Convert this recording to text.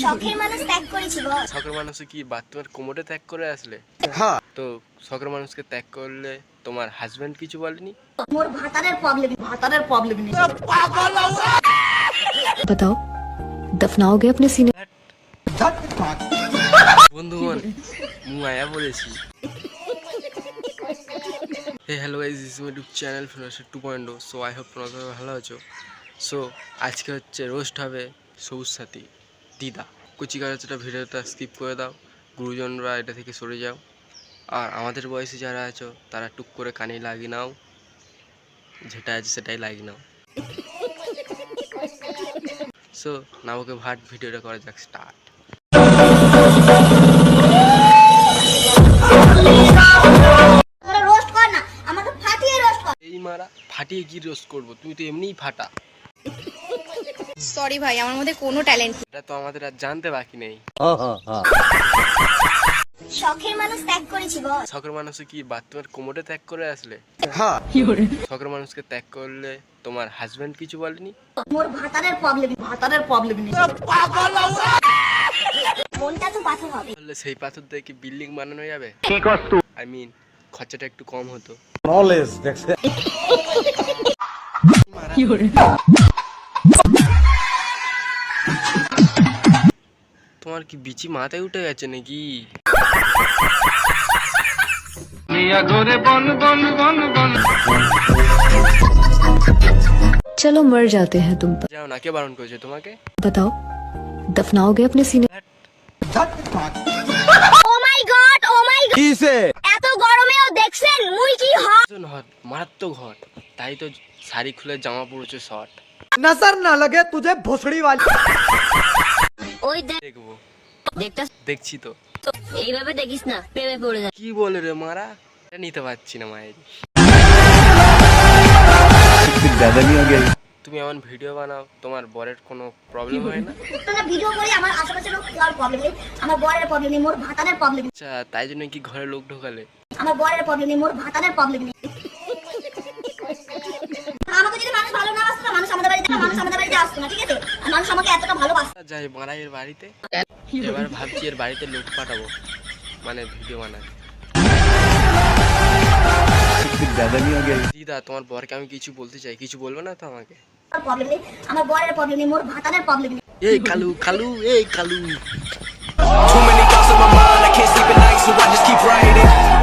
শখের মানুষ ত্যাগ করেছি বস শখের মানুষ কি বাথরুমের কোমরে ত্যাগ করে আসলে হ্যাঁ তো শখের মানুষকে ত্যাগ করলে তোমার হাজবেন্ড কিছু বলেনি মোর ভাতারের প্রবলেম ভাতারের প্রবলেম নেই बताओ दफनाओगे अपने सीने বন্ধুগণ মু আয়া বলেছি হে hello guys this YouTube channel financial two point so I hope তোমরা সবাই ভালো আছো সো আজকে হচ্ছে রোস্ট হবে সবুজ সাথী দিদা। কুচি কাচাটা ভিডিওটা স্কিপ করে দাও। গুরুজনরা এটা থেকে সরে যাও। আর আমাদের বয়সে যারা আছো তারা টুক করে কানে লাগিয়ে নাও। যেটা আছে সেটাই লাগিয়ে নাও। সো নামকে ভাট ভিডিওটা করা যাক স্টার্ট এই মারা ফাটিয়ে কি রোস্ট করব? তুমি তো এমনিই ফাটা। সরি ভাই আমার মধ্যে কোনো ট্যালেন্ট এটা তো আমাদের আর জানতে বাকি নেই। শখের মানুষ ত্যাগ করেছি বস শখের মানুষ কি বাথরুমের কোমরে ত্যাগ করে আসলে? হ্যাঁ। শখের মানুষকে ত্যাগ করলে তোমার হাজবেন্ড কিছু বলেনি? মোর ভাতারের প্রবলেম ভাতারের প্রবলেম নেই। মনটা তো পাথর হবে। তাহলে সেই পাথর দিয়ে কি বিল্ডিং বানানো যাবে? আই মিন খরচাটা একটু কম হতো। নলেজ দেখছে। তোমার কি বিচি মাথায় উঠে গেছে নাকি चलो मर जाते हैं तुम पर যাও না কে বারণ করেছে তোমাকে बताओ दफनाओगे अपने सीने ও মাই গড ও মাই গড কিসে এত গরমেও দেখছেন মুই কি হয় ভীষণ হট মারাত্মক হট তাই তো শাড়ি খুলে জামা পড়েছে শর্ট नजर ना लगे तुझे भोसड़ी वाली ওই দেখ দেখবো দেখছি তো। এইভাবে দেখিস না প্রেমে পড়ে যা কি বলে রে মারা? এটা নিতে পারছি না মায়ের। তুমি এমন ভিডিও বানাও তোমার বরের কোনো প্রবলেম হয় না? ভিডিও করে আমার আশেপাশে লোক কার প্রবলেম নেই? আমার বরের প্রবলেম নেই মোর প্রবলেম আচ্ছা তাই জন্য কি ঘরে লোক ঢোকালে? আমার বরের প্রবলেম নেই মোর প্রবলেম নেই। আমাকে যদি মানুষ ভালো না বাসতো না মানুষ আমাদের বাড়িতে মানুষ আমাদের বাড়িতে আসতো না ঠিক আছে? মানুষ আমাকে এতটা ভালোবাসতো। যাই মারাইয়ের বাড়িতে। এবার ভাবছি এর বাড়িতে লোক পাঠাবো। মানে ভিডিও বানাতে দিদা তোমার বরকে আমি কিছু বলতে চাই। কিছু বলবে না তো আমাকে? আমার বরের প্রবলেম নেই মোর ভাতারের প্রবলেম নেই। এই কালু কালু এই Kalu Too many thoughts on my mind, I can't sleep at night, so I just keep writing.